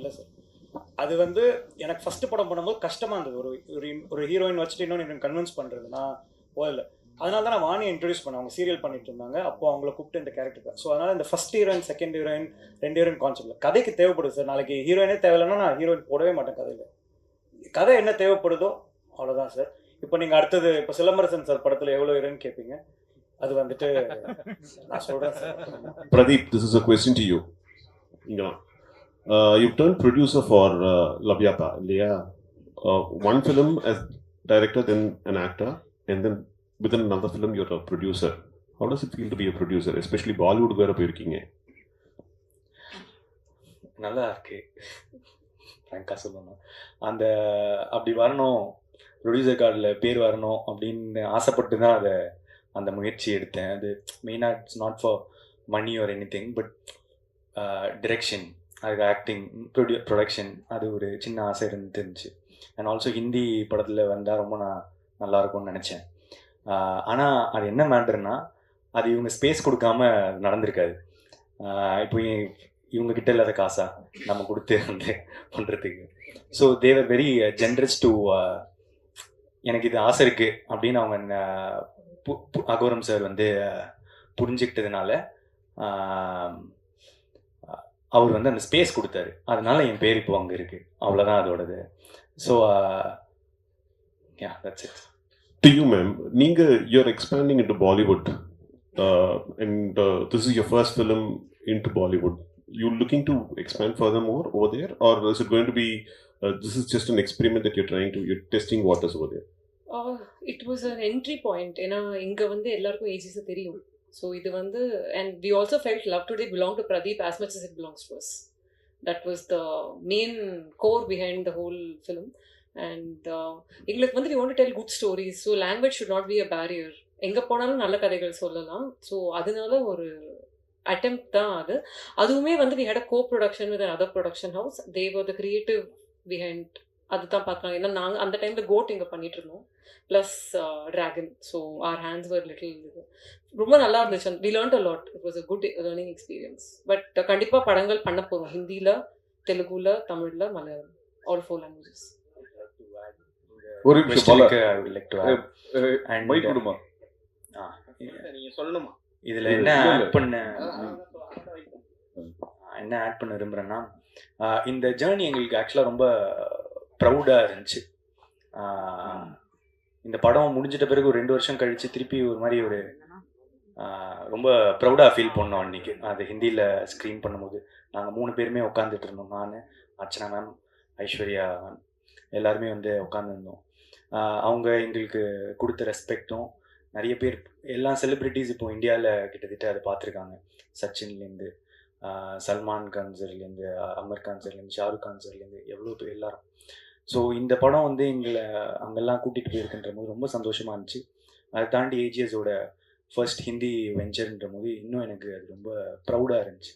இல்லை சார் அது வந்து எனக்கு ஃபர்ஸ்ட் படம் பண்ணும்போது கஷ்டமாக இருந்தது. ஒரு ஒரு ஒரு ஹீரோயின் வச்சுட்டு இன்னொன்று கன்வின்ஸ் பண்ணுறது நான் போகல. அதனால தான் நான் வாணி இன்ட்ரடியூஸ் பண்ணேன். அவங்க சீரியல் பண்ணிட்டு இருந்தாங்க. அப்போ அவங்கள கூப்பிட்டு இந்த கேரக்டர் ஸோ அதனால் இந்த ஃபஸ்ட் ஹீரோயின் செகண்ட் ஹீரோயின் ரெண்டு ஹீரோயின் கான்செப்ட் கதைக்கு தேவைப்படுது சார் நாளைக்கு ஹீரோயினே தேவையில்லைன்னா நான் ஹீரோயின் போடவே மாட்டேன் கதையில். கதை என்ன தேவைப்படுதோ அவ்வளோதான் சார் இப்போ நீங்கள் அடுத்தது இப்போ சிலம்பரசன் சார் படத்தில் எவ்வளோ ஹீரோயின் கேட்பீங்க அது வந்துட்டு நான் சொல்கிறேன் sir Pradeep this is a question to you Yeah. Uh, you've turned producer for uh, Labyapa, Leah. Uh, one film as director, then an actor, and then within another film, you're a producer. How does it feel to be a producer, especially Bollywood வேற போயிருக்கீங்க நல்லா இருக்கு ஃப்ராங்காக சொல்லணும் அந்த அப்படி வரணும் producer கார்டில் பேர் வரணும் அப்படின்னு ஆசைப்பட்டு தான் அதை அந்த முயற்சி எடுத்தேன் அது மெயினாக it's not for money or anything but direction அதுக்கு ஆக்டிங் ப்ரொடியூ ப்ரொடக்ஷன் அது ஒரு சின்ன ஆசை இருந்து இருந்துச்சு அண்ட் ஆல்சோ ஹிந்தி படத்தில் வந்தால் ரொம்ப நான் நல்லா இருக்கும்னு நினச்சேன். ஆனால் அது என்ன மேட்டர்னா அது இவங்க ஸ்பேஸ் கொடுக்காம நடந்திருக்காது. இப்போ இவங்க கிட்ட இல்லாத காசா நம்ம கொடுத்து வந்து பண்ணுறதுக்கு so they were very generous to எனக்கு இது ஆசை இருக்குது அப்படின்னு அவங்க பு- பு- அகோரம் சார் வந்து புரிஞ்சுக்கிட்டதுனால அவர் வந்து அந்த ஸ்பேஸ் கொடுத்தாரு அதனால என் பேர் இப்போ அங்கே இருக்கு அவ்வளோதான் அதோடது so yeah that's it To you, ma'am, நீங்க you're expanding into Bollywood, uh, and uh, this is your first film into Bollywood. You looking to expand furthermore over there, or is it going to be uh, this is just an experiment that you're trying to you're testing waters over there? It was an entry point ஏன்னா இங்கே வந்து எல்லாருக்கும் AGS தெரியும் so இது வந்து and we also felt Love Today belong to Pradeep as much is it belongs to us that was the main core behind the whole film and எங்களுக்கு வந்து we want tell good stories so language should not be a barrier எங்கே போனாலும் நல்ல கதைகள் சொல்லலாம். So அதனால ஒரு அட்டம் தான் அது. அதுவுமே வந்து we had a co production with other production house they were the creative behind அதுதான் பார்க்கலாம் ஏன்னா நாங்கள் அந்த டைமில் கோட் இங்கே பண்ணிட்டு இருந்தோம். Plus Dragon so our hands were little இது. ரொம்ப நல்லா இருந்துச்சு. We learned a lot it was a good learning experience but கண்டிப்பாக படங்கள் பண்ண போகிறோம் ஹிந்தியில் தெலுங்குல தமிழில் மலையாளம். ஆல் ஃபோர் லாங்குவேஜஸ் ஒரு நிமிஷம் கொடுமா? நீங்க சொல்லணுமா? இதுல என்ன ஆட். பண்ண என்ன ஆட் பண்ண விரும்புகிறேன்னா ஆஹ் இந்த ஜேர்னி எங்களுக்கு ஆக்சுவலாக ரொம்ப ப்ரௌடாக இருந்துச்சு. இந்த படம் முடிஞ்சிட்ட பிறகு ஒரு ரெண்டு வருஷம் கழித்து திருப்பி ஒரு மாதிரி ஒரு ரொம்ப ப்ரௌடாக ஃபீல் பண்ணோம் அன்றைக்கி அது ஹிந்தியில் ஸ்க்ரீன் பண்ணும்போது. நாங்கள் மூணு பேருமே உட்காந்துட்டு இருந்தோம். நான் அர்ச்சனா மேம் ஐஸ்வர்யா மேம் எல்லாருமே வந்து உட்காந்துருந்தோம் அவங்க எங்களுக்கு கொடுத்த ரெஸ்பெக்டும் நிறைய பேர் எல்லா செலிப்ரிட்டிஸ் இப்போ இந்தியாவில் கிட்டத்தட்ட அதை பார்த்துருக்காங்க. சச்சின்லேருந்து சல்மான் கான் சார்லேருந்து அமர் கான் சார்லேருந்து ஷாருக் கான் சார்லேருந்து எவ்வளோ பேர் எல்லாரும். ஸோ இந்த படம் வந்து எங்களை அங்கெல்லாம் கூட்டிகிட்டு போயிருக்குன்ற போது ரொம்ப சந்தோஷமாக இருந்துச்சு. அதை தாண்டி ஏஜிஎஸோட ஃபர்ஸ்ட் ஹிந்தி வெஞ்சர்ன்ற போது இன்னும் எனக்கு அது ரொம்ப ப்ரௌடாக இருந்துச்சு.